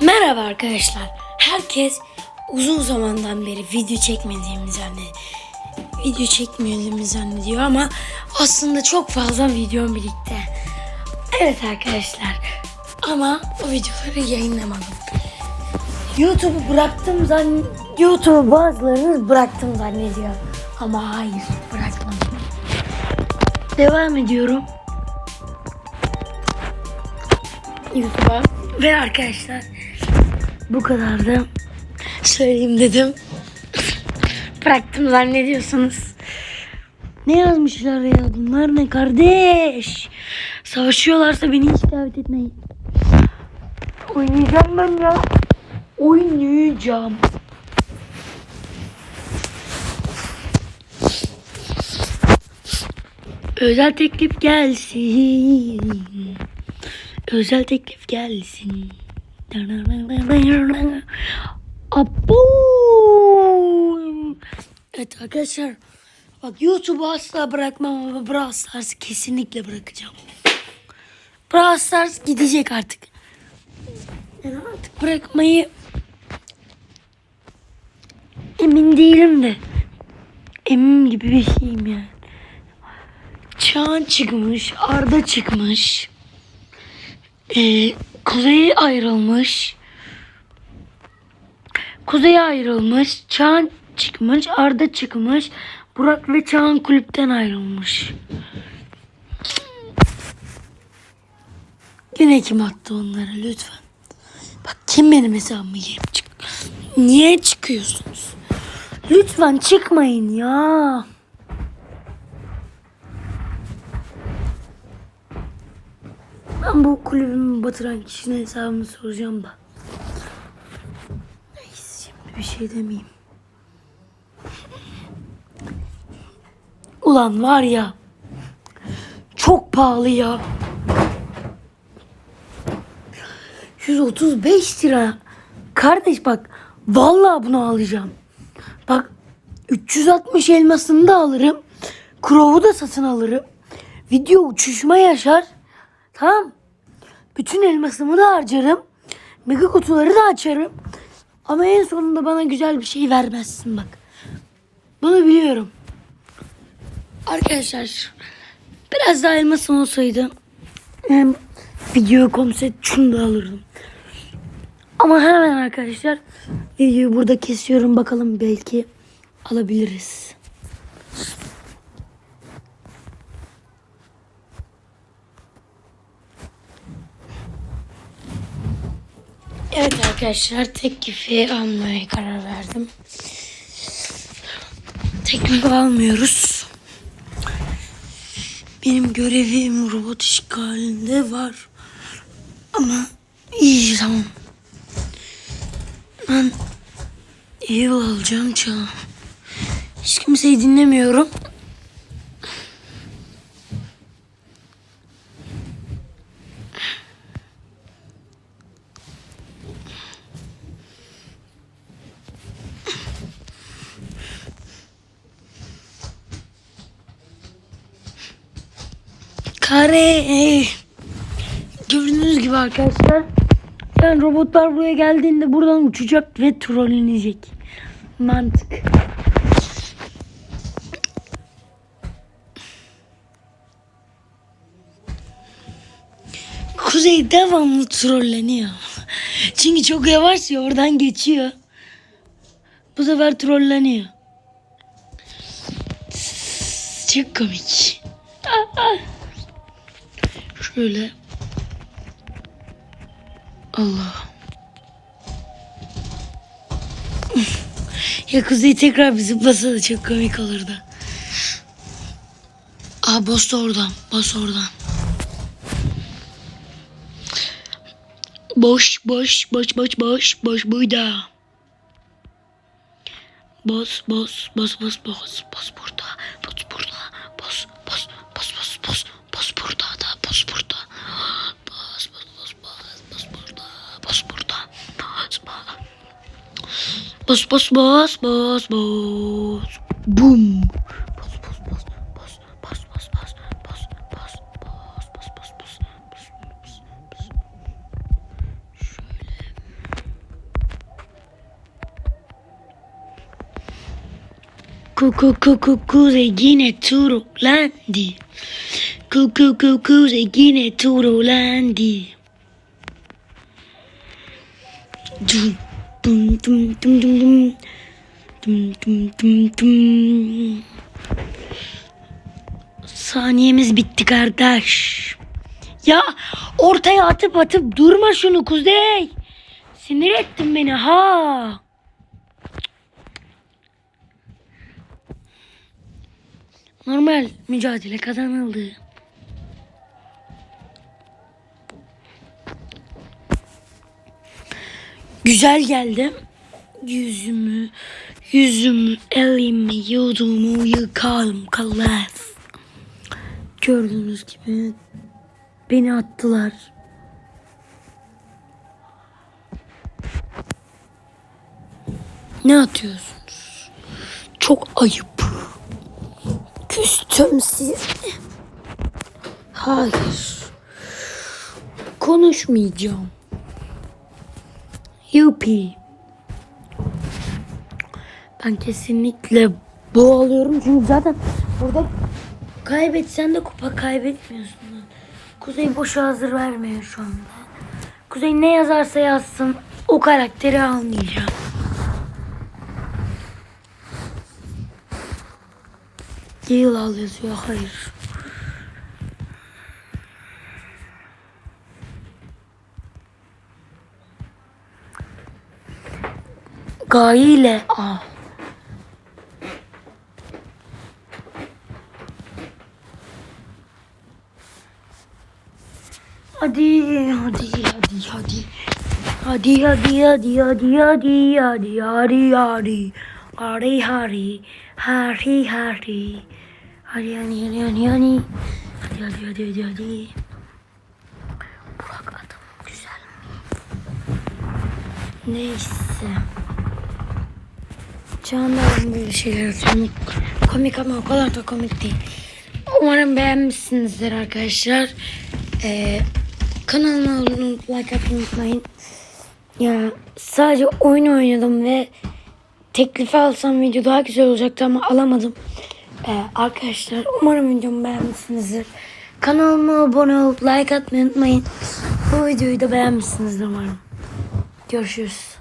Merhaba arkadaşlar. Herkes uzun zamandan beri video çekmediğimi zannediyor. Video çekmediğimi zannediyor ama aslında çok fazla videom birlikte. Evet arkadaşlar. Ama o videoları yayınlamadım. YouTube'u bıraktım zan YouTube'u bazılarınız bıraktım zannediyor. Ama hayır bırakmadım. Devam ediyorum. YouTube'a. Ve arkadaşlar bu kadar da söyleyeyim dedim. Bıraktım zannediyorsunuz. Ne yazmışlar ya bunlar ne kardeş? Savaşıyorlarsa beni hiç davet etmeyin. Oynayacağım ben ya. Oynayacağım. Özel teklif gelsin. Özel teklif gelsin. Abo. Evet arkadaşlar. Bak YouTube'u asla bırakmam ama Brawl Stars'ı kesinlikle bırakacağım. Brawl Stars gidecek artık. Yani artık bırakmayı emin değilim de emin gibi bir şeyim yani. Çağan çıkmış, Arda çıkmış. Ee, Kuzey ayrılmış. Kuzey ayrılmış. Çağan çıkmış, Arda çıkmış. Burak ve Çağan kulüpten ayrılmış. Yine kim attı onları lütfen. Bak kim benim hesabımı yiyip çık. Niye çıkıyorsunuz? Lütfen çıkmayın ya. Bu kulübümü batıran kişinin hesabını soracağım da. Neyse şimdi bir şey demeyeyim. Ulan var ya. Çok pahalı ya. 135 lira. Kardeş bak. Vallahi bunu alacağım. Bak 360 elmasını da alırım. Crow'u da satın alırım. Video uçuşma yaşar. Tamam. Bütün elmasımı da harcarım. Mega kutuları da açarım. Ama en sonunda bana güzel bir şey vermezsin bak. Bunu biliyorum. Arkadaşlar biraz daha elmasım olsaydı hem video konsept şunu da alırdım. Ama hemen arkadaşlar videoyu burada kesiyorum bakalım belki alabiliriz. Evet arkadaşlar teklifi almaya karar verdim. Teklif almıyoruz. Benim görevim robot işgalinde var. Ama iyi tamam. Ben Evil alacağım çağ. Hiç kimseyi dinlemiyorum. Kare. Gördüğünüz gibi arkadaşlar. Yani robotlar buraya geldiğinde buradan uçacak ve trollenecek. Mantık. Kuzey devamlı trolleniyor. Çünkü çok yavaş ya oradan geçiyor. Bu sefer trolleniyor. Çok komik. Şöyle. Allah. Ya Kuzey tekrar bir zıplasa da çok komik olurdu. Aa boss da oradan. Boss oradan. Boş boş boş boş boş boş burada. Boss boss boss boss boss boss burada. Bas bas bas bas bas. Bum. Bas bas bas bas bas bas bas bas bas bas bas bas bas bas bas. Kuku kuku kuze yine turulandi. Kuku kuku kuze yine turulandi. Dum dum dum dum dum dum. Dum dum dum dum. Saniyemiz bitti kardeş. Ya ortaya atıp atıp durma şunu Kuzey. Sinir ettin beni ha. Normal mücadele kazanıldı. Güzel geldim. Yüzümü, yüzümü, elimi, yudumu yıkarım kalas. Gördüğünüz gibi beni attılar. Ne atıyorsunuz? Çok ayıp. Küstüm size. Hayır. Konuşmayacağım. Yupi. Ben kesinlikle boğalıyorum çünkü zaten burada kaybetsen de kupa kaybetmiyorsun. Kuzey boşa hazır vermiyor şu anda. Kuzey ne yazarsa yazsın o karakteri almayacağım. Gale al yazıyor. Hayır. Gaye ile al. Hadi, hadi, hadi, hadi. Hadi, hadi, hadi, hadi, hadi, hadi, hadi, hadi. Hadi, hadi, hadi, hadi. Hadi, hadi, hadi, hadi, hadi. Hadi, hadi, hadi, hadi, hadi. Burak adım güzel mi? Neyse. Canlarım böyle şeyler atıyorum. Komik ama o kadar da komik değil. Umarım beğenmişsinizdir arkadaşlar. Ee, kanalıma abone like atmayı unutmayın. Ya sadece oyun oynadım ve teklifi alsam video daha güzel olacaktı ama alamadım. Ee, arkadaşlar umarım videomu beğenmişsinizdir. Kanalıma abone olup like atmayı unutmayın. Bu videoyu da beğenmişsinizdir umarım. Görüşürüz.